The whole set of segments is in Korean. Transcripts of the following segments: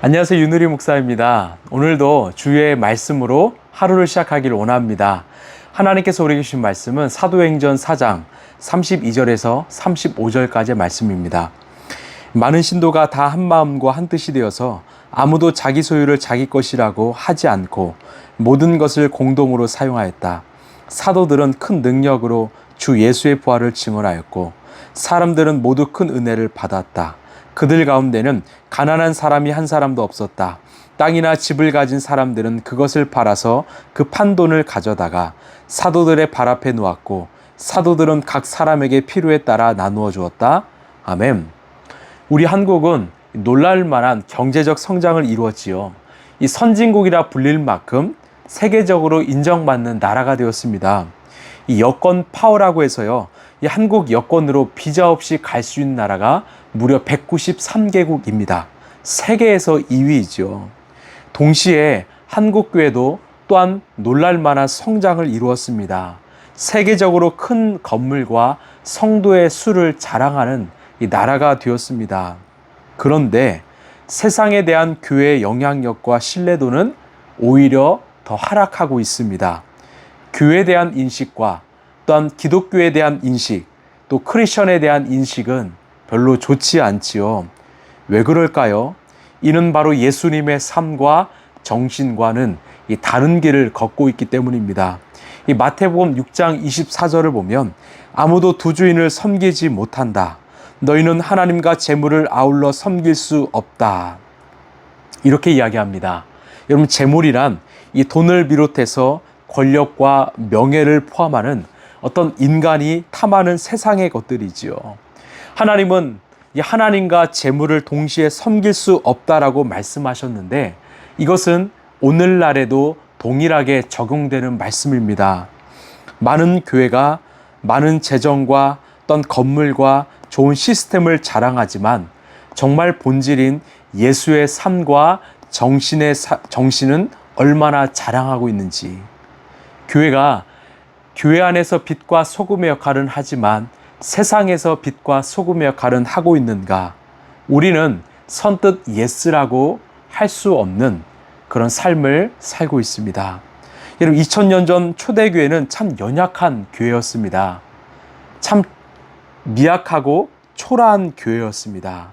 안녕하세요. 윤우리 목사입니다. 오늘도 주의 말씀으로 하루를 시작하기를 원합니다. 하나님께서 우리에게 주신 말씀은 사도행전 4장 32절에서 35절까지의 말씀입니다. 많은 신도가 다 한 마음과 한 뜻이 되어서 아무도 자기 소유를 자기 것이라고 하지 않고 모든 것을 공동으로 사용하였다. 사도들은 큰 능력으로 주 예수의 부활을 증언하였고 사람들은 모두 큰 은혜를 받았다. 그들 가운데는 가난한 사람이 한 사람도 없었다. 땅이나 집을 가진 사람들은 그것을 팔아서 그 판돈을 가져다가 사도들의 발 앞에 놓았고 사도들은 각 사람에게 필요에 따라 나누어 주었다. 아멘. 우리 한국은 놀랄 만한 경제적 성장을 이루었지요. 이 선진국이라 불릴 만큼 세계적으로 인정받는 나라가 되었습니다. 이 여권 파워라고 해서요. 이 한국 여권으로 비자 없이 갈 수 있는 나라가 무려 193개국입니다. 세계에서 2위이죠. 동시에 한국 교회도 또한 놀랄 만한 성장을 이루었습니다. 세계적으로 큰 건물과 성도의 수를 자랑하는 이 나라가 되었습니다. 그런데 세상에 대한 교회의 영향력과 신뢰도는 오히려 더 하락하고 있습니다. 교회에 대한 인식과 또한 기독교에 대한 인식, 또 크리스천에 대한 인식은 별로 좋지 않지요. 왜 그럴까요? 이는 바로 예수님의 삶과 정신과는 이 다른 길을 걷고 있기 때문입니다. 이 마태복음 6장 24절을 보면 아무도 두 주인을 섬기지 못한다. 너희는 하나님과 재물을 아울러 섬길 수 없다. 이렇게 이야기합니다. 여러분 재물이란 이 돈을 비롯해서 권력과 명예를 포함하는 어떤 인간이 탐하는 세상의 것들이지요. 하나님은 이 하나님과 재물을 동시에 섬길 수 없다라고 말씀하셨는데 이것은 오늘날에도 동일하게 적용되는 말씀입니다. 많은 교회가 많은 재정과 어떤 건물과 좋은 시스템을 자랑하지만 정말 본질인 예수의 삶과 정신의 사- 정신은 얼마나 자랑하고 있는지 교회가 교회 안에서 빛과 소금의 역할은 하지만 세상에서 빛과 소금의 역할은 하고 있는가? 우리는 선뜻 예스라고 할 수 없는 그런 삶을 살고 있습니다. 여러분 2000년 전 초대교회는 참 연약한 교회였습니다. 참 미약하고 초라한 교회였습니다.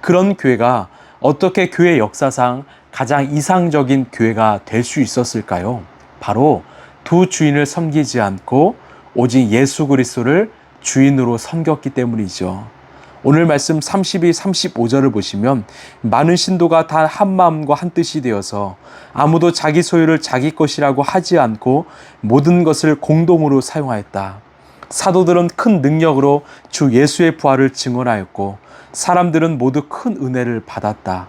그런 교회가 어떻게 교회 역사상 가장 이상적인 교회가 될 수 있었을까요? 바로 두 주인을 섬기지 않고 오직 예수 그리스도를 주인으로 섬겼기 때문이죠. 오늘 말씀 32, 35절을 보시면 많은 신도가 다 한 마음과 한 뜻이 되어서 아무도 자기 소유를 자기 것이라고 하지 않고 모든 것을 공동으로 사용하였다. 사도들은 큰 능력으로 주 예수의 부활을 증언하였고 사람들은 모두 큰 은혜를 받았다.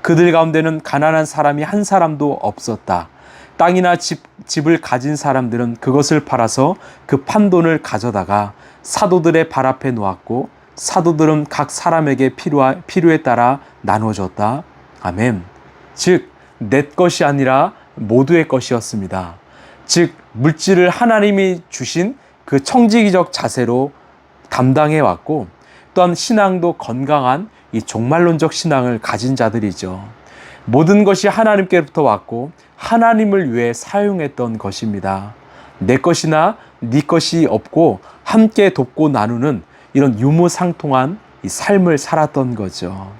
그들 가운데는 가난한 사람이 한 사람도 없었다. 땅이나 집, 집을 가진 사람들은 그것을 팔아서 그 판돈을 가져다가 사도들의 발 앞에 놓았고 사도들은 각 사람에게 필요하, 필요에 따라 나누어줬다. 아멘. 즉, 내 것이 아니라 모두의 것이었습니다. 즉, 물질을 하나님이 주신 그 청지기적 자세로 담당해 왔고 또한 신앙도 건강한 이 종말론적 신앙을 가진 자들이죠. 모든 것이 하나님께로부터 왔고 하나님을 위해 사용했던 것입니다. 내 것이나 네 것이 없고 함께 돕고 나누는 이런 유무상통한 이 삶을 살았던 거죠.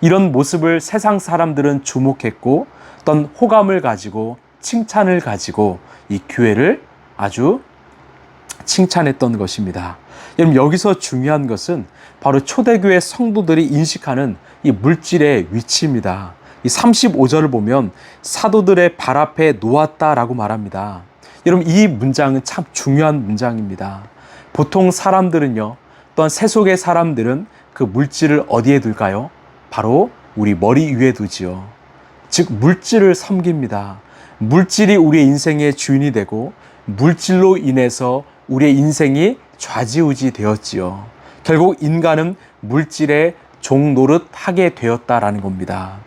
이런 모습을 세상 사람들은 주목했고 어떤 호감을 가지고 칭찬을 가지고 이 교회를 아주 칭찬했던 것입니다. 여러분 여기서 중요한 것은 바로 초대교회 성도들이 인식하는 이 물질의 위치입니다. 이 35절을 보면 사도들의 발 앞에 놓았다라고 말합니다. 여러분 이 문장은 참 중요한 문장입니다. 보통 사람들은요, 또한 세속의 사람들은 그 물질을 어디에 둘까요? 바로 우리 머리 위에 두지요. 즉 물질을 섬깁니다. 물질이 우리의 인생의 주인이 되고 물질로 인해서 우리의 인생이 좌지우지 되었지요. 결국 인간은 물질의 종 노릇 하게 되었다라는 겁니다.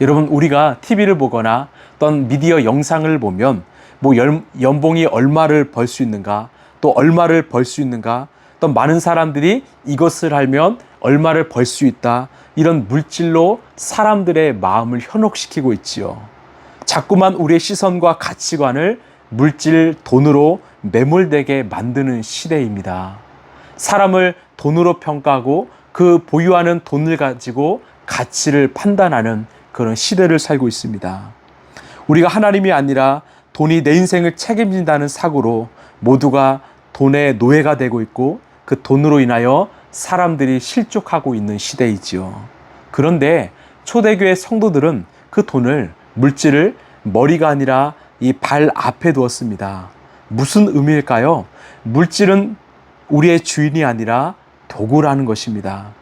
여러분 우리가 TV를 보거나 어떤 미디어 영상을 보면 뭐 연, 연봉이 얼마를 벌 수 있는가 또 얼마를 벌 수 있는가 또 많은 사람들이 이것을 하면 얼마를 벌 수 있다. 이런 물질로 사람들의 마음을 현혹시키고 있지요. 자꾸만 우리의 시선과 가치관을 물질, 돈으로 매몰되게 만드는 시대입니다. 사람을 돈으로 평가하고 그 보유하는 돈을 가지고 가치를 판단하는 그런 시대를 살고 있습니다. 우리가 하나님이 아니라 돈이 내 인생을 책임진다는 사고로 모두가 돈의 노예가 되고 있고 그 돈으로 인하여 사람들이 실족하고 있는 시대이지요. 그런데 초대교회 성도들은 그 돈을 물질을 머리가 아니라 이 발 앞에 두었습니다. 무슨 의미일까요? 물질은 우리의 주인이 아니라 도구라는 것입니다.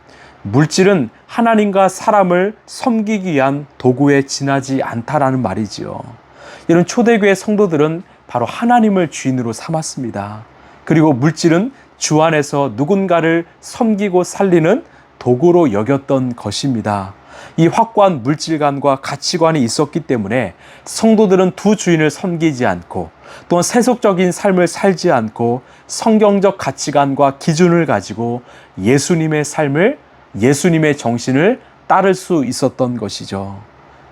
물질은 하나님과 사람을 섬기기 위한 도구에 지나지 않다라는 말이지요. 이런 초대교회 성도들은 바로 하나님을 주인으로 삼았습니다. 그리고 물질은 주 안에서 누군가를 섬기고 살리는 도구로 여겼던 것입니다. 이 확고한 물질관과 가치관이 있었기 때문에 성도들은 두 주인을 섬기지 않고 또한 세속적인 삶을 살지 않고 성경적 가치관과 기준을 가지고 예수님의 삶을 예수님의 정신을 따를 수 있었던 것이죠.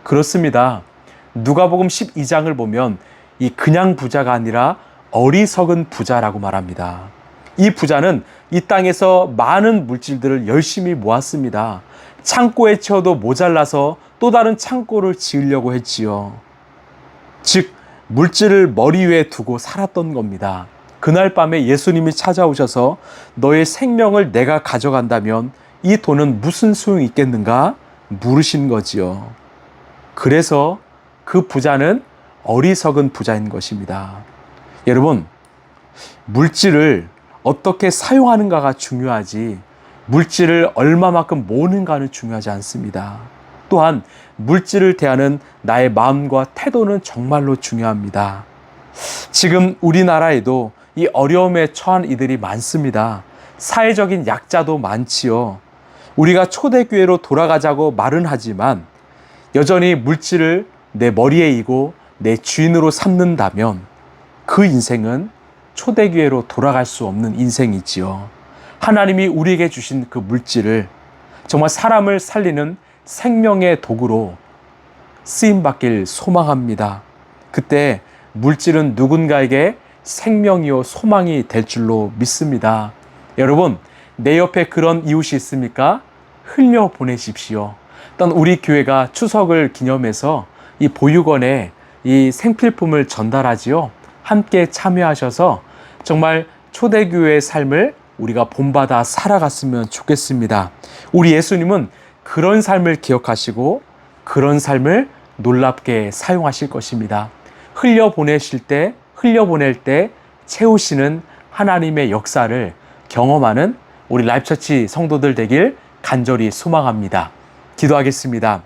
그렇습니다. 누가복음 12장을 보면 이 그냥 부자가 아니라 어리석은 부자라고 말합니다. 이 부자는 이 땅에서 많은 물질들을 열심히 모았습니다. 창고에 채워도 모자라서 또 다른 창고를 지으려고 했지요. 즉, 물질을 머리 위에 두고 살았던 겁니다. 그날 밤에 예수님이 찾아오셔서 너의 생명을 내가 가져간다면 이 돈은 무슨 소용이 있겠는가? 물으신 거지요. 그래서 그 부자는 어리석은 부자인 것입니다. 여러분, 물질을 어떻게 사용하는가가 중요하지, 물질을 얼마만큼 모으는가는 중요하지 않습니다. 또한 물질을 대하는 나의 마음과 태도는 정말로 중요합니다. 지금 우리나라에도 이 어려움에 처한 이들이 많습니다. 사회적인 약자도 많지요. 우리가 초대교회로 돌아가자고 말은 하지만 여전히 물질을 내 머리에 이고 내 주인으로 삼는다면 그 인생은 초대교회로 돌아갈 수 없는 인생이지요. 하나님이 우리에게 주신 그 물질을 정말 사람을 살리는 생명의 도구로 쓰임 받길 소망합니다. 그때 물질은 누군가에게 생명이요 소망이 될 줄로 믿습니다. 여러분, 내 옆에 그런 이웃이 있습니까? 흘려 보내십시오. 일단 우리 교회가 추석을 기념해서 이 보육원에 이 생필품을 전달하지요. 함께 참여하셔서 정말 초대교회의 삶을 우리가 본받아 살아갔으면 좋겠습니다. 우리 예수님은 그런 삶을 기억하시고 그런 삶을 놀랍게 사용하실 것입니다. 흘려 보내실 때, 흘려 보낼 때 채우시는 하나님의 역사를 경험하는 우리 라이프처치 성도들 되길 간절히 소망합니다. 기도하겠습니다.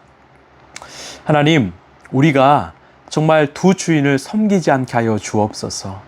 하나님, 우리가 정말 두 주인을 섬기지 않게 하여 주옵소서.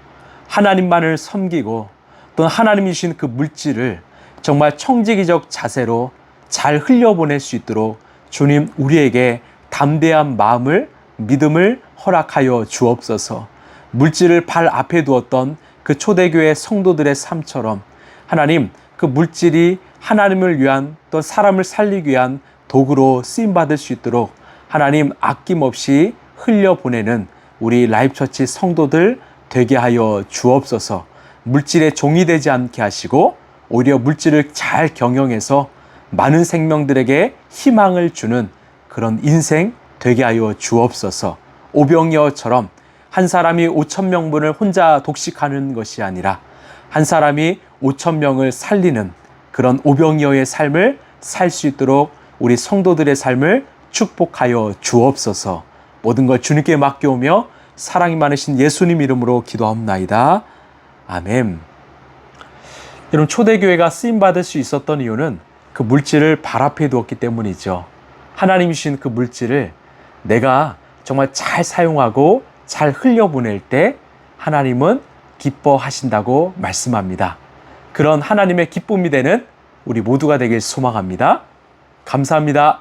하나님만을 섬기고 또 하나님이 주신 그 물질을 정말 청지기적 자세로 잘 흘려보낼 수 있도록 주님 우리에게 담대한 마음을 믿음을 허락하여 주옵소서. 물질을 발 앞에 두었던 그 초대교회 성도들의 삶처럼 하나님 그 물질이 하나님을 위한 또 사람을 살리기 위한 도구로 쓰임 받을 수 있도록 하나님 아낌없이 흘려 보내는 우리 라이프처치 성도들 되게 하여 주옵소서. 물질의 종이 되지 않게 하시고 오히려 물질을 잘 경영해서 많은 생명들에게 희망을 주는 그런 인생 되게 하여 주옵소서. 오병이어처럼 한 사람이 5천 명분을 혼자 독식하는 것이 아니라 한 사람이 5천 명을 살리는 그런 오병이어의 삶을 살 수 있도록 우리 성도들의 삶을 축복하여 주옵소서. 모든 걸 주님께 맡겨오며 사랑이 많으신 예수님 이름으로 기도합나이다. 아멘. 여러분 초대교회가 쓰임 받을 수 있었던 이유는 그 물질을 발 앞에 두었기 때문이죠. 하나님이 주신 그 물질을 내가 정말 잘 사용하고 잘 흘려보낼 때 하나님은 기뻐하신다고 말씀합니다. 그런 하나님의 기쁨이 되는 우리 모두가 되길 소망합니다. 감사합니다.